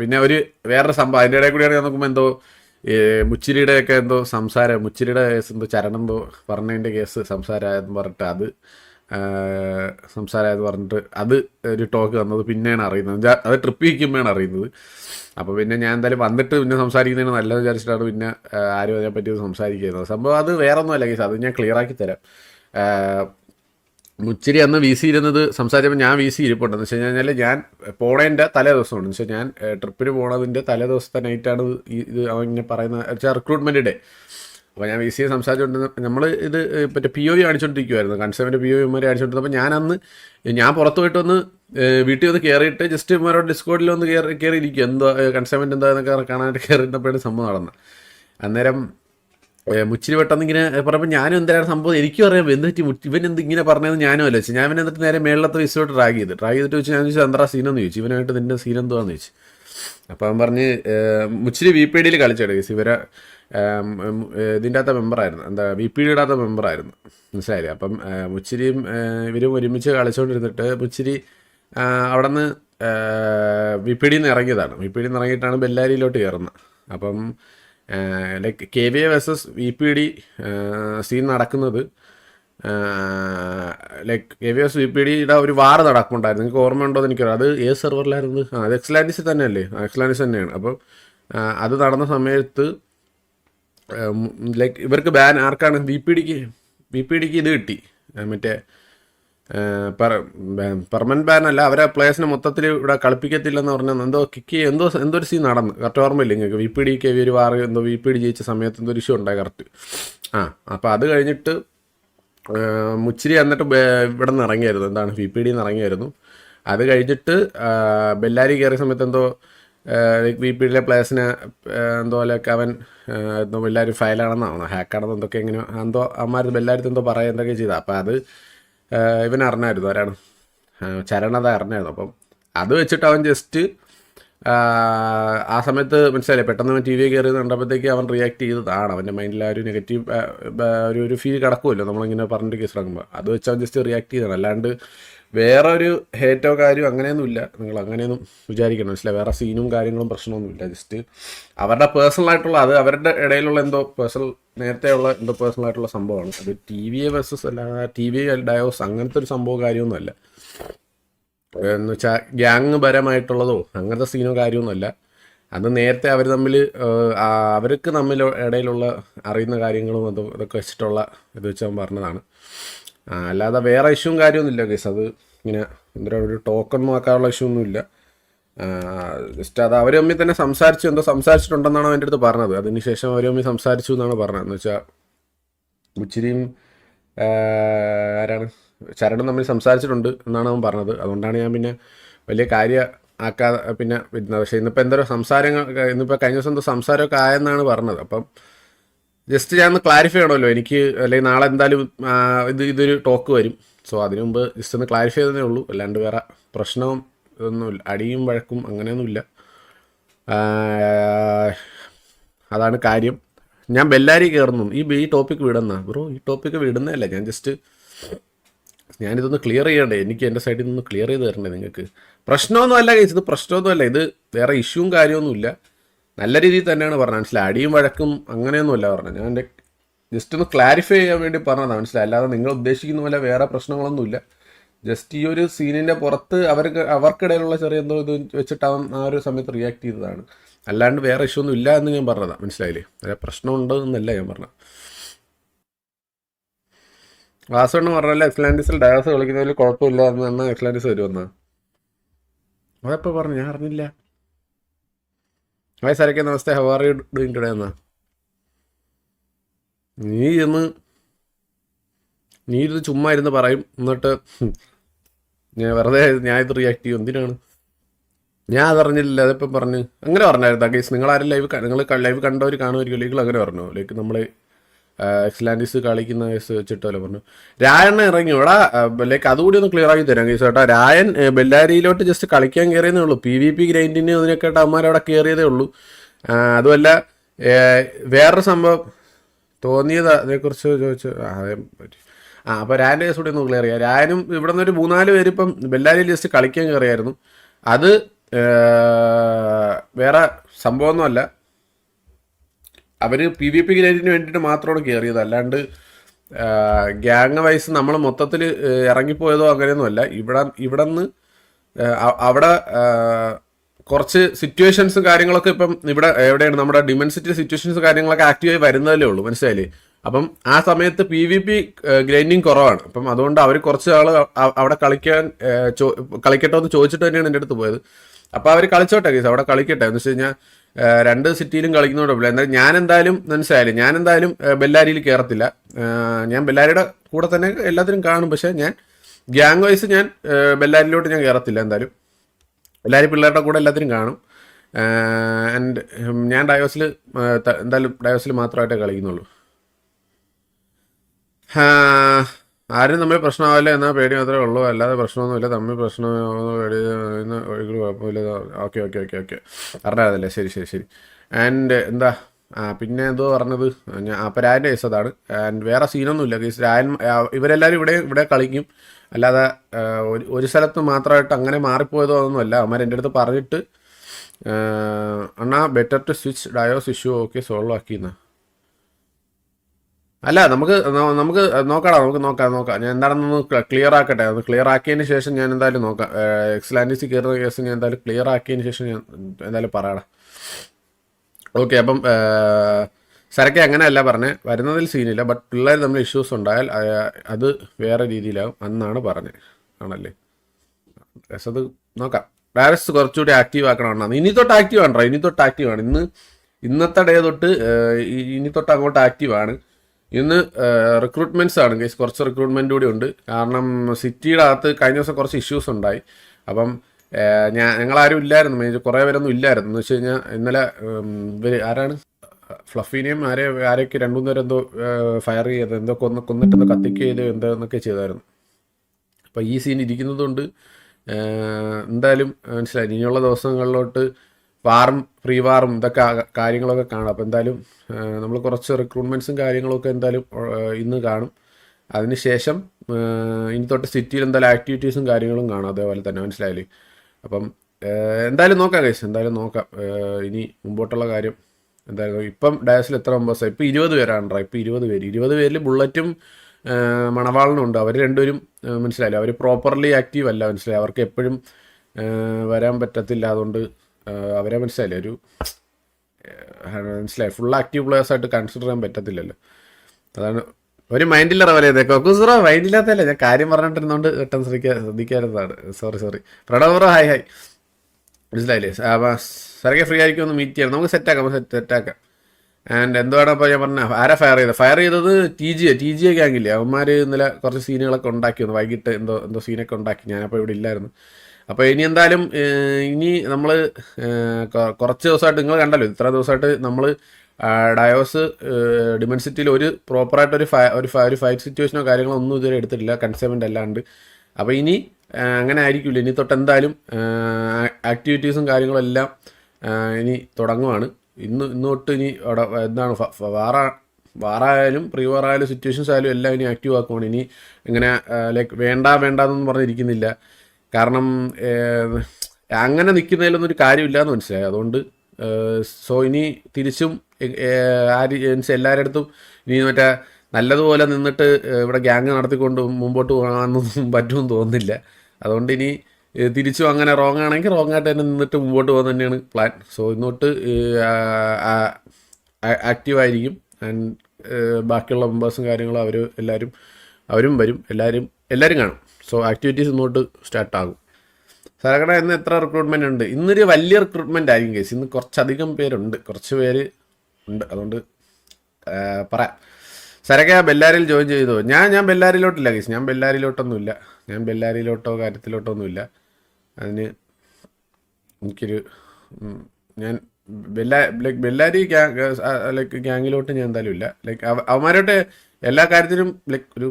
പിന്നെ ഒരു വേറൊരു സംഭവം. അതിന്റെ ഇടയിൽ കൂടിയാണ് ഞാൻ നോക്കുമ്പോൾ എന്തോ മുച്ചിരിയുടെ ഒക്കെ എന്തോ സംസാരം മുച്ചിരിയുടെ കേസ് എന്തോ ചരണം എന്തോ പറഞ്ഞതിന്റെ കേസ് സംസാരമായെന്ന് പറഞ്ഞിട്ട് അത് സംസാരമായത് പറഞ്ഞിട്ട് അത് ഒരു ടോക്ക് തന്നത് പിന്നെയാണ് അറിയുന്നത്. അത് ട്രിപ്പ് ഇരിക്കുമ്പോഴാണ് അറിയുന്നത്. അപ്പോൾ പിന്നെ ഞാൻ എന്തായാലും വന്നിട്ട് പിന്നെ സംസാരിക്കുന്നതിന് നല്ലത് വിചാരിച്ചിട്ടാണ് പിന്നെ ആരും അതിനെപ്പറ്റി സംസാരിക്കുന്നത്. സംഭവം അത് വേറെ ഒന്നുമല്ല കേസ്. അത് ഞാൻ ക്ലിയർ ആക്കി തരാം മുച്ചിരി അന്ന് വി സി ഇരുന്നത് സംസാരിച്ചപ്പോൾ ഞാൻ വി സി ഇരിപ്പുണ്ടെന്ന് വെച്ച് കഴിഞ്ഞാൽ ഞാൻ പോണേന്റെ തലേ ദിവസമാണ് എന്ന് വെച്ചാൽ ഞാൻ ട്രിപ്പിന് പോണതിന്റെ തലേ ദിവസത്തെ നൈറ്റാണ് ഇത് അവൻ ഇങ്ങനെ പറയുന്ന വെച്ചാൽ റിക്രൂട്ട്മെന്റ് ഡേ അപ്പോൾ ഞാൻ വി സിയെ സംസാരിച്ചുകൊണ്ടിരുന്ന നമ്മൾ ഇത് മറ്റേ പി ഒ വി കാണിച്ചുകൊണ്ടിരിക്കുമായിരുന്നു കൺസേമിന്റെ പി ഒ ഇമാരെ കാണിച്ചുകൊണ്ടിരുന്നപ്പോൾ ഞാൻ അന്ന് ഞാൻ പുറത്ത് പോയിട്ട് ഒന്ന് വീട്ടിൽ വന്ന് കയറിയിട്ട് ജസ്റ്റ് ഇമാരോട് ഡിസ്കോഡിൽ ഒന്ന് കയറി കയറിയിരിക്കും എന്തോ കൺസേമെന്റ് എന്താ എന്നൊക്കെ കാണാനായിട്ട് കയറിയിരുന്നപ്പോഴാണ് സംഭവം നടന്നത്. അന്നേരം മുച്ചിരി പെട്ടെന്ന് ഇങ്ങനെ പറയുമ്പോൾ ഞാനും എന്തായാലും സംഭവം? എനിക്കും അറിയാം എന്ത് പറ്റി മുച്ചി- ഇവൻ എന്ത് ഇങ്ങനെ പറഞ്ഞതെന്ന് ഞാനും അല്ല ഞാൻ ഇവൻ എന്നിട്ട് നേരെ മേളിലത്തെ വിസിലോട്ട് ട്രാക്ക് ചെയ്ത്. ട്രാക്ക് ചെയ്തിട്ട് വെച്ച് ഞാൻ ചോദിച്ചു എന്താ സീനെന്ന്? ചോദിച്ചു. ഇവനായിട്ട് നിന്റെ സീൻ എന്തുവാന്ന് ചോദിച്ചു. അപ്പോൾ അവൻ പറഞ്ഞ് മുച്ചിരി വി പി ഡിയിൽ കളിച്ചെടു ഇവരെ ഇതിന്റെ അകത്ത മെമ്പറായിരുന്നു എന്താ വി പി ഡിയുടെ അകത്ത മെമ്പറായിരുന്നു മനസ്സിലായില്ലേ? അപ്പം മുച്ചിരിയും ഇവരും ഒരുമിച്ച് കളിച്ചുകൊണ്ടിരുന്നിട്ട് മുച്ചിരി അവിടെ നിന്ന് വി പി നിന്ന് ഇറങ്ങിയതാണ്. വി പി ഡിയിൽ നിന്ന് ഇറങ്ങിയിട്ടാണ് ബെല്ലാരിയിലോട്ട് കയറുന്നത്. അപ്പം like K V A versus V P D scene നടക്കുന്നത്. Like K V S V P ഡിയുടെ ഒരു വാർ നടക്കുന്നുണ്ടായിരുന്നു നിങ്ങൾക്ക് ഓർമ്മയുണ്ടോ എന്ന് എനിക്കറിയാം. അത് ഏത് സെർവറിലായിരുന്നു? ആ അത് എക്സ്ലാൻഡിസ് തന്നെയല്ലേ? എക്സ്ലാൻഡിസ് തന്നെയാണ്. അപ്പം അത് നടന്ന സമയത്ത് ലൈക്ക് ഇവർക്ക് ബാൻ ആർക്കാണ്? വി പി ഡിക്ക് വി പി ഡിക്ക് ഇത് കിട്ടി. മറ്റേ പെർമനന്റ് ബാൻ അല്ല അവരെ പ്ലേയേഴ്സിനെ മൊത്തത്തിൽ ഇവിടെ കളിപ്പിക്കത്തില്ലെന്ന് പറഞ്ഞാൽ എന്തോ കിക്ക് എന്തോ എന്തോ ഒരു സീൻ നടന്നു. കറക്റ്റ് ഓർമ്മയില്ല നിങ്ങൾക്ക്? V P D K V ഒരു വാർ എന്തോ വി പി ഡി ജയിച്ച സമയത്ത് എന്തോ ഒരു ഇഷ്യൂ ഉണ്ടായി കറക്റ്റ് ആ അപ്പോൾ അത് കഴിഞ്ഞിട്ട് മുച്ചിരി എന്നിട്ട് ഇവിടെ നിന്ന് ഇറങ്ങിയായിരുന്നു. എന്താണ്? വി പി ഡിന്ന് ഇറങ്ങിയായിരുന്നു. അത് കഴിഞ്ഞിട്ട് ബെല്ലാരി കയറിയ സമയത്ത് എന്തോ വി പി ഡിയിലെ പ്ലേയേഴ്സിനെ എന്തോ അവൻ എന്തോ ബെല്ലാരി ഫയലാണെന്നാണോ? ഹാക്കാണെന്നോ എന്തൊക്കെ എങ്ങനെയോ എന്തോ അമ്മാർ ബെല്ലാരി എന്തോ പറയുക എന്തൊക്കെ ചെയ്താൽ അപ്പോൾ അത് ഇവൻ അറിഞ്ഞായിരുന്നു ആരാണ്? ചരണത അറിഞ്ഞായിരുന്നു. അപ്പം അത് വെച്ചിട്ട് അവൻ ജസ്റ്റ് ആ സമയത്ത് മനസ്സിലായില്ലേ? പെട്ടെന്ന് അവൻ ടി വി കയറി കണ്ടപ്പോഴത്തേക്ക് അവൻ റിയാക്ട് ചെയ്തതാണ്. അവന്റെ മൈൻഡിൽ ആ ഒരു നെഗറ്റീവ് ഒരു ഒരു ഫീൽ കിടക്കുമല്ലോ. നമ്മളിങ്ങനെ പറഞ്ഞിട്ട് കേസ് ഇറങ്ങുമ്പോൾ അത് വെച്ച് അവൻ ജസ്റ്റ് റിയാക്ട് ചെയ്തതാണ്. അല്ലാണ്ട് വേറെ ഒരു ഹേറ്റോ അങ്ങനെയൊന്നും ഇല്ല നിങ്ങൾ അങ്ങനെയൊന്നും വിചാരിക്കണം മനസ്സിലായി? വേറെ സീനും കാര്യങ്ങളും പ്രശ്നമൊന്നുമില്ല. ജസ്റ്റ് അവരുടെ പേഴ്സണൽ ആയിട്ടുള്ള അത് അവരുടെ ഇടയിലുള്ള എന്തോ പേഴ്സണൽ നേരത്തെ ഉള്ള എന്തോ പേഴ്സണൽ ആയിട്ടുള്ള സംഭവമാണ്. അത് ടി വി എ വേഴ്സസ് അല്ല ടി വി ഡയോസ് അങ്ങനത്തെ ഒരു സംഭവം കാര്യമൊന്നുമല്ല. എന്ന് വെച്ചാൽ ഗ്യാങ് പരമായിട്ടുള്ളതോ അങ്ങനത്തെ സീനോ കാര്യമൊന്നുമല്ല. അത് നേരത്തെ അവർ തമ്മിൽ അവർക്ക് തമ്മിൽ ഇടയിലുള്ള അറിയുന്ന കാര്യങ്ങളും അതും ഇതൊക്കെ വെച്ചിട്ടുള്ള ഇത് വെച്ച് ഞാൻ പറഞ്ഞതാണ്. അല്ലാതെ വേറെ ഇഷ്യൂവും കാര്യമൊന്നുമില്ല കേസ് അത് ഇങ്ങനെ എന്താ ഒരു ടോക്കൺ നോക്കാനുള്ള ഇഷ്യൂ ഒന്നുമില്ല. ജസ്റ്റ് അത് അവർ തമ്മിൽ തന്നെ സംസാരിച്ചു എന്തോ സംസാരിച്ചിട്ടുണ്ടെന്നാണ് അവന്റെ അടുത്ത് പറഞ്ഞത്. അതിനുശേഷം അവർ തമ്മിൽ സംസാരിച്ചു എന്നാണ് പറഞ്ഞത്. എന്ന് വെച്ചാൽ ഉച്ചിരിയും ആരാണ് ചരണം തമ്മിൽ സംസാരിച്ചിട്ടുണ്ട് എന്നാണ് അവൻ പറഞ്ഞത്. അതുകൊണ്ടാണ് ഞാൻ പിന്നെ വലിയ കാര്യ ആക്കാതെ പിന്നെ പക്ഷേ ഇന്നിപ്പോൾ എന്തോ സംസാരങ്ങൾ ഇന്നിപ്പോൾ കഴിഞ്ഞ ദിവസം എന്തോ സംസാരമൊക്കെ ആയെന്നാണ് പറഞ്ഞത്. അപ്പം ജസ്റ്റ് ഞാൻ ഒന്ന് ക്ലാരിഫൈ ആണല്ലോ എനിക്ക് അല്ലെങ്കിൽ നാളെ എന്തായാലും ഇത് ഇതൊരു ടോക്ക് വരും. സോ അതിനു മുമ്പ് ജസ്റ്റ് ഒന്ന് ക്ലാരിഫൈ ചെയ്തതേ ഉള്ളൂ. അല്ലാണ്ട് വേറെ പ്രശ്നവും ഇതൊന്നുമില്ല. അടിയും വഴക്കും അങ്ങനെയൊന്നുമില്ല. അതാണ് കാര്യം. ഞാൻ ബെല്ലാരി കയറുന്നു ഈ ഈ ടോപ്പിക്ക് വിടുന്ന? ബ്രോ ഈ ടോപ്പിക്ക് വിടുന്നതല്ല. ഞാൻ ജസ്റ്റ് ഞാനിതൊന്ന് ക്ലിയർ ചെയ്യണ്ടേ? എനിക്ക് എന്റെ സൈഡിൽ നിന്ന് ക്ലിയർ ചെയ്ത് തരണ്ടേ നിങ്ങൾക്ക്. പ്രശ്നമൊന്നും അല്ല കഴിച്ചത് ഇത് പ്രശ്നമൊന്നുമല്ല. ഇത് വേറെ ഇഷ്യൂവും കാര്യമൊന്നുമില്ല. നല്ല രീതിയിൽ തന്നെയാണ് പറഞ്ഞത്. മനസ്സിലായി? അടിയും വഴക്കും അങ്ങനെയൊന്നുമല്ല പറഞ്ഞത്. ഞാൻ എന്റെ ജസ്റ്റ് ഒന്ന് ക്ലാരിഫൈ ചെയ്യാൻ വേണ്ടി പറഞ്ഞതാണ്. മനസ്സിലായി? അല്ലാതെ നിങ്ങൾ ഉദ്ദേശിക്കുന്ന പോലെ വേറെ പ്രശ്നങ്ങളൊന്നുമില്ല. ജസ്റ്റ് ഈ ഒരു സീനിന്റെ പുറത്ത് അവർക്ക് അവർക്കിടയിലുള്ള ചെറിയ എന്തോ ഇത് വെച്ചിട്ട് ആ ഒരു സമയത്ത് റിയാക്ട് ചെയ്തതാണ്. അല്ലാണ്ട് വേറെ ഇഷ്യൂ ഒന്നും ഇല്ല എന്ന് ഞാൻ പറഞ്ഞതാണ് മനസ്സിലായില്ലേ? വേറെ പ്രശ്നമുണ്ട് എന്നല്ല ഞാൻ പറഞ്ഞത്. വാസു എന്ന് പറഞ്ഞാൽ എക്സ്ലാൻഡിസിൽ ഡയസ് കളിക്കുന്നതിൽ കുഴപ്പമില്ല എന്ന് തന്നെ എക്സ്ലാൻഡിസ് വരുമെന്നാണ് അതെപ്പോൾ പറഞ്ഞു ഞാൻ അറിഞ്ഞില്ല. ഹായ് സാരക്കെ നമസ്തേ ആർ യു ഡൂയിങ് ടുഡേ എന്നാ നീ ഇന്ന് നീ ഇത് ചുമ്മാ ഇരുന്ന് പറയും എന്നിട്ട് ഞാൻ വെറുതെ ഞാൻ ഇത് റിയാക്ട് ചെയ്യും. എന്തിനാണ്? ഞാൻ അതറിഞ്ഞില്ല അതിപ്പം പറഞ്ഞ്. അങ്ങനെ പറഞ്ഞായിരുന്നു ഗൈസ് നിങ്ങൾ ആരും ലൈവ് നിങ്ങൾ ലൈവ് കണ്ടവർ കാണുമായിരിക്കും നിങ്ങൾ അങ്ങനെ പറഞ്ഞു. ലൈക്ക് നമ്മൾ എക്സ്ലാൻഡിസ് കളിക്കുന്ന കേസ് വെച്ചിട്ടല്ലോ പറഞ്ഞു. രായണ്ണ ഇറങ്ങി. ഇവിടെ ലൈക്ക് അതുകൂടി ഒന്ന് ക്ലിയർ ആക്കി തരാം കേസ് കേട്ടോ. രായൻ ബെല്ലാരിയിലോട്ട് ജസ്റ്റ് കളിക്കാൻ കയറിയതേ ഉള്ളൂ. പി വി പി ഗ്രൈൻഡിന് അതിനൊക്കെ അവിടെ കയറിയതേ ഉള്ളൂ. അതുമല്ല വേറൊരു സംഭവം തോന്നിയത്. അതേക്കുറിച്ച് ചോദിച്ചു അതേ പറ്റി. ആ അപ്പോൾ രായന്റെ കേസ് കൂടി ഒന്ന് ക്ലിയർ ചെയ്യാം. രായനും ഇവിടെ നിന്നൊരു മൂന്നാൽ പേര് ഇപ്പം ബെല്ലാരിയിൽ ജസ്റ്റ് കളിക്കാൻ കയറിയായിരുന്നു അത് വേറെ സംഭവമൊന്നുമല്ല. അവർ പി വി പി ഗ്രേഡിന് വേണ്ടിയിട്ട് മാത്രമാണ് കയറിയത് അല്ലാണ്ട് ഗ്യാങ് വൈസ് നമ്മൾ മൊത്തത്തിൽ ഇറങ്ങിപ്പോയതോ അങ്ങനെയൊന്നുമല്ല. ഇവിടെ ഇവിടെ നിന്ന് അവിടെ കുറച്ച് സിറ്റുവേഷൻസും കാര്യങ്ങളൊക്കെ ഇപ്പം ഇവിടെ എവിടെയാണ് നമ്മുടെ ഡിമെൻസിറ്റി സിറ്റുവേഷൻസ് കാര്യങ്ങളൊക്കെ ആക്റ്റീവായി വരുന്നതല്ലേ ഉള്ളൂ. മനസ്സിലായില്ലേ? അപ്പം ആ സമയത്ത് പി വി പി ഗ്രൈൻഡിങ് കുറവാണ്. അപ്പം അതുകൊണ്ട് അവർ കുറച്ച് ആൾ അവിടെ കളിക്കാൻ കളിക്കട്ടോ എന്ന് ചോദിച്ചിട്ട് തന്നെയാണ് എന്റെ അടുത്ത് പോയത്. അപ്പം അവർ കളിച്ചോട്ടെ കേസ് അവിടെ കളിക്കട്ടെ. എന്ന് വെച്ച് കഴിഞ്ഞാൽ രണ്ട് സിറ്റിയിലും കളിക്കുന്നതോടെ എന്തായാലും ഞാൻ എന്തായാലും മനസ്സിലായാലും ഞാൻ എന്തായാലും ബെല്ലാരിയിൽ കയറത്തില്ല ഞാൻ ബെല്ലാരിയുടെ കൂടെ തന്നെ എല്ലാത്തിനും കാണും. പക്ഷേ ഞാൻ ഗ്യാങ് വൈസ് ഞാൻ ബെല്ലാരിയിലോട്ട് ഞാൻ കയറത്തില്ല എന്തായാലും. എല്ലാവരും പിള്ളേരുടെ കൂടെ എല്ലാത്തിനും കാണും. ആൻഡ് ഞാൻ ഡയോസിൽ എന്തായാലും ഡയോസിൽ മാത്രമായിട്ടേ കളിക്കുന്നുള്ളൂ. ആരും തമ്മിൽ പ്രശ്നമാവില്ല എന്നാൽ പേടി മാത്രമേ ഉള്ളൂ. അല്ലാതെ പ്രശ്നമൊന്നുമില്ല. തമ്മിൽ പ്രശ്നം പേടി കുഴപ്പമില്ല ഓക്കെ ഓക്കെ ഓക്കെ ഓക്കെ അറിയാതല്ലേ ശരി ശരി ശരി. ആൻഡ് എന്താ? ആ പിന്നെ എന്തോ പറഞ്ഞത്? ഞാൻ അപ്പം രായന്റെ കേസ് അതാണ്. ആൻഡ് വേറെ സീനൊന്നുമില്ല കേസ് രായൻ ആ, ഇവരെല്ലാവരും ഇവിടെ ഇവിടെ കളിക്കും. അല്ലാതെ ഒരു ഒരു സ്ഥലത്ത് മാത്രമായിട്ട് അങ്ങനെ മാറിപ്പോയതോ ഒന്നുമല്ല അവന്മാർ എന്റെ അടുത്ത് പറഞ്ഞിട്ട് അണ്ണാ ബെറ്റർ ടു സ്വിച്ച് ഡയോസ് ഇഷ്യൂ ഓക്കെ സോൾവ് ആക്കിയെന്നാ. അല്ല നമുക്ക് നമുക്ക് നോക്കാടാ നമുക്ക് നോക്കാം നോക്കാം. ഞാൻ എന്താണെന്ന് ക്ലിയർ ആക്കട്ടെ. അത് ക്ലിയർ ആക്കിയതിന് ശേഷം ഞാൻ എന്തായാലും നോക്കാം. എക്സ്ലാൻഡിസി കയറുന്ന കേസ് ഞാൻ എന്തായാലും ക്ലിയർ ആക്കിയതിന് ശേഷം ഞാൻ എന്തായാലും പറയണം ഓക്കെ അപ്പം സരക്കെ അങ്ങനെയല്ല പറഞ്ഞേ. വരുന്നതിൽ സീനില്ല ബട്ട് പിള്ളേർ തമ്മിൽ ഇഷ്യൂസ് ഉണ്ടായാൽ അത് വേറെ രീതിയിലാവും അന്നാണ് പറഞ്ഞത് ആണല്ലേ? അത് നോക്കാം. ഡയറക്സ് കുറച്ചുകൂടി ആക്റ്റീവ് ആക്കണമെന്നാണ് ഇനി തൊട്ട് ആക്റ്റീവ് ആണോ? ഇനി തൊട്ട് ആക്റ്റീവ് ആണ്. ഇന്ന് ഇന്നത്തെ ഡേ തൊട്ട് ഇനി തൊട്ട് അങ്ങോട്ട് ആക്റ്റീവ് ആണ്. ഇന്ന് റിക്രൂട്ട്മെന്റ്സ് ആണ് ഗൈസ് കുറച്ച് റിക്രൂട്ട്മെന്റ് കൂടി ഉണ്ട്. കാരണം സിറ്റിയുടെ അകത്ത് കഴിഞ്ഞ ദിവസം കുറച്ച് ഇഷ്യൂസ് ഉണ്ടായി. അപ്പം ഞാൻ ഞങ്ങളാരും ഇല്ലായിരുന്നു. മേജർ കുറേ പേരൊന്നും ഇല്ലായിരുന്നു. എന്ന് വെച്ച് കഴിഞ്ഞാൽ ഇന്നലെ ഇവർ ആരാണ്? ഫ്ലഫീനെയും ആരെ ആരെയൊക്കെ രണ്ടു മൂന്ന് പേരെന്തോ ഫയർ ചെയ്ത് എന്തോ കൊന്ന് കത്തിക്ക് ചെയ്ത് എന്തോ എന്നൊക്കെ ചെയ്തായിരുന്നു. അപ്പോൾ ഈ സീൻ ഇരിക്കുന്നതുകൊണ്ട് എന്തായാലും മനസ്സിലായി. ഇനിയുള്ള ദിവസങ്ങളിലോട്ട് വാറും ഫ്രീ വാറും ഇതൊക്കെ കാര്യങ്ങളൊക്കെ കാണാം. അപ്പോൾ എന്തായാലും നമ്മൾ കുറച്ച് റിക്രൂട്ട്മെന്റ്സും കാര്യങ്ങളൊക്കെ എന്തായാലും ഇന്ന് കാണും. അതിനുശേഷം ഇനി തൊട്ട് സിറ്റിയിൽ എന്തായാലും ആക്ടിവിറ്റീസും കാര്യങ്ങളും കാണാം. അതേപോലെ തന്നെ മനസ്സിലായില്ലേ? അപ്പം എന്തായാലും നോക്കാം കേസ് എന്തായാലും നോക്കാം. ഇനി മുമ്പോട്ടുള്ള കാര്യം എന്തായാലും ഇപ്പം ഡയസിൽ എത്ര മെമ്പേഴ്സാണ് ഇപ്പോൾ ഇരുപത് പേരാണ് ഇപ്പോൾ ഇരുപത് പേര്. ഇരുപത് പേരിൽ ബുള്ളറ്റും മണവാളനും ഉണ്ട്. അവർ രണ്ടുപേരും മനസ്സിലായില്ല? അവർ പ്രോപ്പർലി ആക്റ്റീവ് അല്ല മനസ്സിലായി അവർക്ക് എപ്പോഴും വരാൻ പറ്റത്തില്ല. അതുകൊണ്ട് അവരെ മനസ്സിലായില്ലേ? ഒരു മനസ്സിലായി. ഫുൾ ആക്റ്റീവ് പ്ലേയേഴ്സ് ആയിട്ട് കൺസിഡർ ചെയ്യാൻ പറ്റത്തില്ലല്ലോ. അതാണ് ഒരു മൈൻഡില്ല റവലേ കൊക്കുസുറ മൈൻഡില്ലാത്തല്ലേ ഞാൻ കാര്യം പറഞ്ഞിട്ടിരുന്നോണ്ട് കിട്ടാൻ ശ്രദ്ധിക്കാ ശ്രദ്ധിക്കാറുള്ളതാണ് സോറി സോറി പ്രണവറ ഹായ് ഹായ് മനസ്സിലായില്ലേ? സരക്കെ ഫ്രീ ആയിരിക്കും ഒന്ന് മീറ്റ് ചെയ്യണം. നമുക്ക് സെറ്റാക്കാം സെറ്റ് സെറ്റാക്കാം ആൻഡ് എന്തുവാണ് അപ്പോൾ ഞാൻ പറഞ്ഞ? ആരാ ഫയർ ചെയ്തത്? ഫയർ ചെയ്തത് ടി ജി ടി ജി ഒക്കെ ആങ്കില്ലേ അവന്മാർ ഇന്നലെ കുറച്ച് സീനുകളൊക്കെ ഉണ്ടാക്കി വന്നു വൈകിട്ട് എന്തോ എന്തോ സീനൊക്കെ ഉണ്ടാക്കി. ഞാനപ്പോൾ ഇവിടെ ഇല്ലായിരുന്നു. അപ്പോൾ ഇനി എന്തായാലും ഇനി നമ്മൾ കുറച്ച് ദിവസമായിട്ട് നിങ്ങൾ കണ്ടല്ലോ ഇത്ര ദിവസമായിട്ട് നമ്മൾ ഡയോസ് ഡിമൻസിറ്റിയിൽ ഒരു പ്രോപ്പറായിട്ട് ഒരു ഒരു ഒരു ഫൈറ്റ് സിറ്റുവേഷനോ കാര്യങ്ങളോ ഒന്നും ഇതുവരെ എടുത്തിട്ടില്ല കൺസേമെന്റ് അല്ലാണ്ട് അപ്പോൾ ഇനി അങ്ങനെ ആയിരിക്കില്ല ഇനി തൊട്ട് എന്തായാലും ആക്ടിവിറ്റീസും കാര്യങ്ങളും എല്ലാം ഇനി തുടങ്ങുവാണ്. ഇന്ന് ഇന്ന് തൊട്ട് ഇനി അവിടെ എന്താണ് വാറ വാറായാലും പ്രീ വാറായാലും സിറ്റുവേഷൻസ് ആയാലും എല്ലാം ഇനി ആക്റ്റീവ് ആക്കുവാണ്. ഇനി ഇങ്ങനെ ലൈക്ക് വേണ്ട വേണ്ട എന്നൊന്നും പറഞ്ഞിരിക്കുന്നില്ല. കാരണം അങ്ങനെ നിൽക്കുന്നതിലൊന്നും ഒരു കാര്യമില്ല എന്ന് മനസ്സിലായി. അതുകൊണ്ട് സോ ഇനി തിരിച്ചും ആര് മീൻസ് എല്ലാവരുടെ അടുത്തും ഇനി മറ്റേ നല്ലതുപോലെ നിന്നിട്ട് ഇവിടെ ഗ്യാങ് നടത്തിക്കൊണ്ട് മുമ്പോട്ട് പോകാനൊന്നും പറ്റുമെന്ന് തോന്നുന്നില്ല. അതുകൊണ്ട് ഇനി തിരിച്ചും അങ്ങനെ റോങ് ആണെങ്കിൽ റോങ് ആയിട്ട് തന്നെ നിന്നിട്ട് മുമ്പോട്ട് പോകാൻ തന്നെയാണ് പ്ലാൻ. സോ ഇന്നോട്ട് ആക്റ്റീവായിരിക്കും. ആൻഡ് ബാക്കിയുള്ള മെമ്പേഴ്സും കാര്യങ്ങളും അവർ എല്ലാവരും അവരും വരും. എല്ലാവരും എല്ലാവരും കാണും. സോ ആക്ടിവിറ്റീസ് ഇന്നോട്ട് സ്റ്റാർട്ട് ആകും. സരകട ഇന്ന് എത്ര റിക്രൂട്ട്മെന്റ് ഉണ്ട്? ഇന്നൊരു വലിയ റിക്രൂട്ട്മെന്റ് ആയിരിക്കും കേസ് ഇന്ന് കുറച്ചധികം പേരുണ്ട്. കുറച്ച് പേര് ഉണ്ട്. അതുകൊണ്ട് പറയാം. സരക ബെല്ലാരിയിൽ ജോയിൻ ചെയ്തോ. ഞാൻ ഞാൻ ബെല്ലാരിയിലോട്ടില്ല കേസ് ഞാൻ ബെല്ലാരിയിലോട്ടൊന്നുമില്ല. ഞാൻ ബെല്ലാരിയിലോട്ടോ കാര്യത്തിലോട്ടോ ഒന്നുമില്ല അതിന് എനിക്കൊരു ഞാൻ ബെല്ലാ ലൈക്ക് ബെല്ലാരി ലൈക്ക് ഗ്യാങ്ങിലോട്ട് ഞാൻ എന്തായാലും ഇല്ല. ലൈക്ക് അവന്മാരോട്ട് എല്ലാ കാര്യത്തിലും ലൈക്ക് ഒരു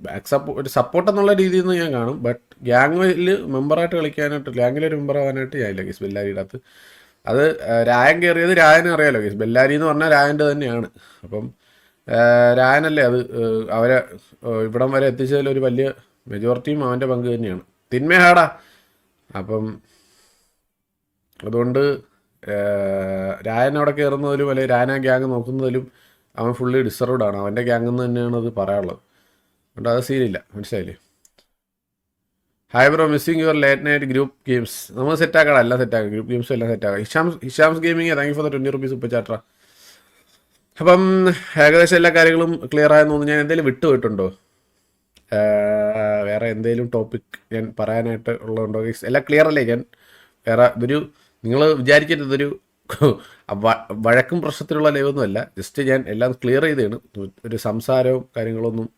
ബാക്ക് സപ്പോ ഒരു സപ്പോർട്ട് എന്നുള്ള രീതിയിൽ നിന്ന് ഞാൻ കാണും. ബട്ട് ഗ്യാങ്ങിൽ മെമ്പറായിട്ട് കളിക്കാനായിട്ട് ഗ്യാങ്ങിലൊരു ഞാൻ ഇല്ല ഗീസ് ബെല്ലാരിയുടെ അത് ആ, രായൻ കയറിയത് രായനെ അറിയാലോ ഗീസ് ബെല്ലാരി എന്ന് പറഞ്ഞാൽ രായന്റെ തന്നെയാണ്. അപ്പം രായനല്ലേ അത് അവരെ ഇവിടം വരെ എത്തിച്ചതിൽ ഒരു വലിയ മെജോറിറ്റിയും അവന്റെ പങ്ക് തന്നെയാണ്. തിന്മയാടാ. അപ്പം അതുകൊണ്ട് രായൻ അവിടെ കയറുന്നതിലും അല്ലെങ്കിൽ രായന ഗ്യാങ് നോക്കുന്നതിലും അവൻ ഫുള്ളി ഡിസർവ്ഡ് ആണ്. അവന്റെ ഗ്യാങ് നിന്ന് തന്നെയാണ് അത് പറയാനുള്ളത്. അതുകൊണ്ട് അത് സീനില്ല മനസ്സിലായില്ലേ? Hi bro missing your late night group games നമ്മൾ സെറ്റ് ആക്കണം എല്ലാം സെറ്റ് ആക്കാം ഗ്രൂപ്പ് ഗെയിംസ് എല്ലാം സെറ്റ് ആക്കാം ഹിഷാംസ് ഇഷാംസ് gaming thank for the twenty rupees ഉപ്പ ചാട്ര അപ്പം ഏകദേശം എല്ലാ കാര്യങ്ങളും ക്ലിയർ ആയെന്ന് തോന്നുന്നു. ഞാൻ എന്തെങ്കിലും വിട്ടുപോയിട്ടുണ്ടോ വേറെ എന്തെങ്കിലും ടോപ്പിക് ഞാൻ പറയാനായിട്ട് ഉള്ളതുണ്ടോ? എല്ലാം ക്ലിയർ അല്ലേ? ഞാൻ വേറെ ഇതൊരു നിങ്ങൾ വിചാരിക്കരുത് ഇതൊരു വഴക്കും പ്രശ്നത്തിലുള്ള ലൈവൊന്നുമല്ല ജസ്റ്റ് ഞാൻ എല്ലാം ക്ലിയർ ചെയ്തതാണ്. ഒരു സംസാരവും കാര്യങ്ങളൊന്നും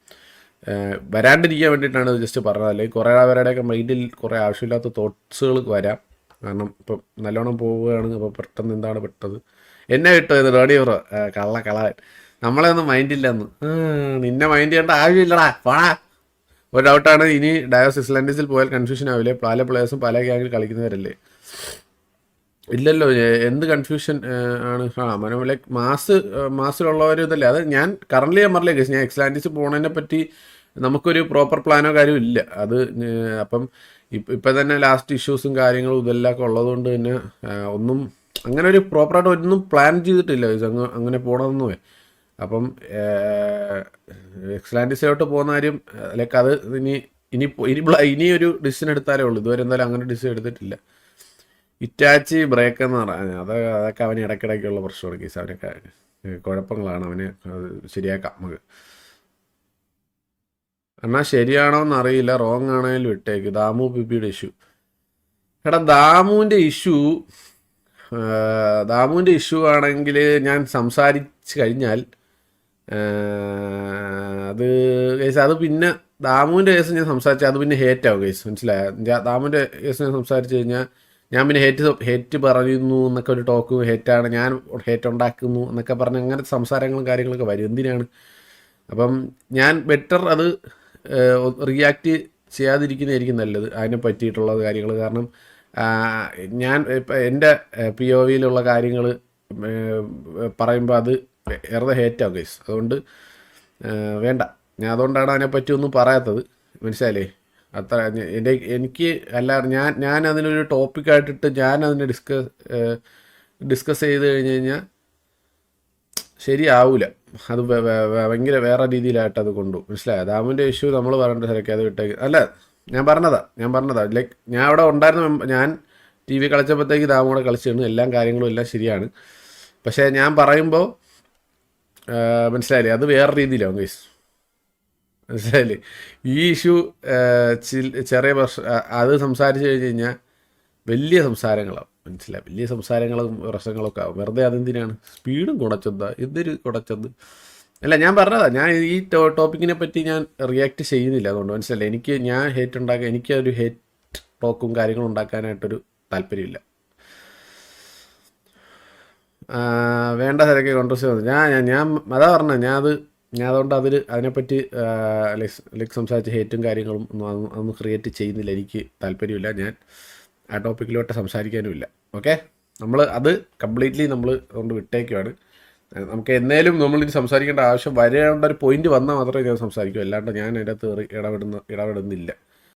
വരാണ്ടിരിക്കാൻ വേണ്ടിയിട്ടാണ് ജസ്റ്റ് പറഞ്ഞത്. അല്ലെങ്കിൽ കുറേ അവരുടെയൊക്കെ മൈൻഡിൽ കുറേ ആവശ്യമില്ലാത്ത തോട്ട്സുകൾ വരാം. കാരണം ഇപ്പം നല്ലോണം പോവുകയാണ് അപ്പോൾ പെട്ടെന്ന് എന്താണ് പെട്ടത്? എന്നെ കിട്ടും റേഡിയോ കള്ള കളവൻ നമ്മളെ ഒന്നും മൈൻഡില്ലെന്ന്. നിന്നെ മൈൻഡ് ചെയ്യേണ്ട ആവശ്യമില്ലടാ. വാടാ ഒരു ഡൗട്ടാണ്. ഇനി ഡയോസ് ഇസ്ലാൻഡിസിൽ പോയാൽ കൺഫ്യൂഷൻ ആവില്ലേ? പല പ്ലേയേഴ്സും പല ഗ്യാങ്ങിൽ കളിക്കുന്നവരല്ലേ? ഇല്ലല്ലോ. എന്ത് കൺഫ്യൂഷൻ ആണ്? ആ മനോ ലൈക്ക് മാസ് മാസിലുള്ളവർ ഇതല്ലേ അത് ഞാൻ കറണ്ട്ലി ഞാൻ പറഞ്ഞില്ലേ ഞാൻ എക്സ്ലാൻഡിസ് പോണതിനെ പറ്റി നമുക്കൊരു പ്രോപ്പർ പ്ലാനോ കാര്യവും ഇല്ല. അത് അപ്പം ഇപ്പം തന്നെ ലാസ്റ്റ് ഇഷ്യൂസും കാര്യങ്ങളും ഇതെല്ലാം ഉള്ളതുകൊണ്ട് തന്നെ ഒന്നും അങ്ങനെ ഒരു പ്രോപ്പറായിട്ട് ഒന്നും പ്ലാൻ ചെയ്തിട്ടില്ല. അങ്ങ് അങ്ങനെ പോകണമെന്നു അപ്പം എക്സ്ലാൻഡിസിലോട്ട് പോകുന്ന കാര്യം ലൈക്ക് അത് ഇനി ഇനി ഇനി ഇനി ഒരു ഡിസിഷൻ എടുത്താലേ ഉള്ളൂ. ഇതുവരെ എന്തായാലും അങ്ങനെ ഡിസിഷൻ എടുത്തിട്ടില്ല. ഇറ്റാച്ചി ബ്രേക്ക് എന്ന് പറഞ്ഞാൽ അത് അതൊക്കെ അവന് ഇടയ്ക്കിടയ്ക്കുള്ള പ്രശ്നമാണ് കേസ്. അവനൊക്കെ കുഴപ്പങ്ങളാണ്. അവന് ശരിയാക്കാം നമുക്ക്. എന്നാൽ ശരിയാണോ എന്നറിയില്ല റോങ് ആണെങ്കിലും ഇട്ടേക്ക്. ദാമു പിപിയുടെ ഇഷ്യൂ എടാ ദാമുവിന്റെ ഇഷ്യൂ ദാമുവിന്റെ ഇഷ്യൂ ആണെങ്കിൽ ഞാൻ സംസാരിച്ച് കഴിഞ്ഞാൽ അത് കേസ് അത് പിന്നെ ദാമുവിന്റെ കേസ് ഞാൻ സംസാരിച്ചാൽ അത് പിന്നെ ഹേറ്റ് ആവും കേസ്. മനസ്സിലായ? ദാമുവിന്റെ കേസ് ഞാൻ സംസാരിച്ച് കഴിഞ്ഞാൽ ഞാൻ പിന്നെ ഹേറ്റ് ഹേറ്റ് പറയുന്നു എന്നൊക്കെ ഒരു ടോക്ക് ഹേറ്റാണ് ഞാൻ ഹേറ്റ് ഉണ്ടാക്കുന്നു എന്നൊക്കെ പറഞ്ഞ് അങ്ങനത്തെ സംസാരങ്ങളും കാര്യങ്ങളൊക്കെ വരും. എന്തിനാണ്? അപ്പം ഞാൻ ബെറ്റർ അത് റിയാക്ട് ചെയ്യാതിരിക്കുന്നതായിരിക്കും നല്ലത്. അതിനെ പറ്റിയിട്ടുള്ള കാര്യങ്ങൾ കാരണം ഞാൻ ഇപ്പം എന്റെ പി ഒ വിയിലുള്ള കാര്യങ്ങൾ പറയുമ്പോൾ അത് വെറുതെ ഹേറ്റാവും ഗൈസ് അതുകൊണ്ട് വേണ്ട. ഞാൻ അതുകൊണ്ടാണ് അതിനെപ്പറ്റി ഒന്നും പറയാത്തത്. മനസ്സിലായില്ലേ? അത്ര എന്റെ എനിക്ക് അല്ല ഞാൻ ഞാൻ അതിനൊരു ടോപ്പിക്കായിട്ടിട്ട് ഞാൻ അതിനെ ഡിസ്കസ് ഡിസ്കസ് ചെയ്ത് കഴിഞ്ഞ് കഴിഞ്ഞാൽ ശരിയാവൂല. അത് ഭയങ്കര വേറെ രീതിയിലായിട്ട് അത് കൊണ്ടു. മനസ്സിലായോ? ദാമിന്റെ ഇഷ്യൂ നമ്മൾ പറയേണ്ട ശരിക്കും അത് വിട്ടേക്ക്. അല്ല ഞാൻ പറഞ്ഞതാ ഞാൻ പറഞ്ഞതാ. ലൈക്ക് ഞാൻ അവിടെ ഉണ്ടായിരുന്ന ഞാൻ ടി വി കളിച്ചപ്പോഴത്തേക്ക് ദാമു കൂടെ കളിച്ചിരുന്നു എല്ലാ കാര്യങ്ങളും എല്ലാം ശരിയാണ്. പക്ഷേ ഞാൻ പറയുമ്പോൾ മനസ്സിലായില്ലേ? അത് വേറെ രീതിയിലാവും ഗൈസ് മനസ്സിലായില്ലേ? ഈ ഇഷ്യൂ ചെറിയ പ്രശ്ന അത് സംസാരിച്ച് കഴിഞ്ഞ് കഴിഞ്ഞാൽ വലിയ സംസാരങ്ങളാവും. മനസ്സിലായി. വലിയ സംസാരങ്ങളും പ്രശ്നങ്ങളൊക്കെ ആവും. വെറുതെ അതെന്തിനാണ്? സ്പീഡും കുടച്ചെന്താ? എന്തൊരു കുടച്ചത് അല്ല ഞാൻ പറഞ്ഞതാ. ഞാൻ ഈ ടോപ്പിക്കിനെ പറ്റി ഞാൻ റിയാക്ട് ചെയ്യുന്നില്ല അതുകൊണ്ട് മനസ്സിലായി എനിക്ക് ഞാൻ ഹേറ്റ് ഉണ്ടാക്കാൻ എനിക്ക് ഒരു ഹേറ്റ് ടോക്കും കാര്യങ്ങളും ഉണ്ടാക്കാനായിട്ടൊരു താല്പര്യമില്ല. വേണ്ട തിരക്ക് കോൺട്രസ് ഞാൻ ഞാൻ- ഞാൻ അതാ പറഞ്ഞത്. ഞാൻ അത് ഞാൻ അതുകൊണ്ട് അതിൽ അതിനെപ്പറ്റി ലൈക്ക് സംസാരിച്ച ഹേറ്റും കാര്യങ്ങളും ഒന്നും അതൊന്നും ക്രിയേറ്റ് ചെയ്യുന്നില്ല. എനിക്ക് താല്പര്യമില്ല. ഞാൻ ആ ടോപ്പിക്കിലോട്ട് സംസാരിക്കാനുമില്ല. ഓക്കെ? നമ്മൾ അത് കംപ്ലീറ്റ്ലി നമ്മൾ അതുകൊണ്ട് വിട്ടേക്കുവാണ്. നമുക്ക് എന്നേലും നമ്മളിനി സംസാരിക്കേണ്ട ആവശ്യം വരേണ്ട ഒരു പോയിന്റ് വന്നാൽ മാത്രമേ ഞാൻ സംസാരിക്കൂ. അല്ലാണ്ട് ഞാൻ അതിന്റെ അകത്ത് ഇടപെടുന്ന ഇടപെടുന്നില്ല.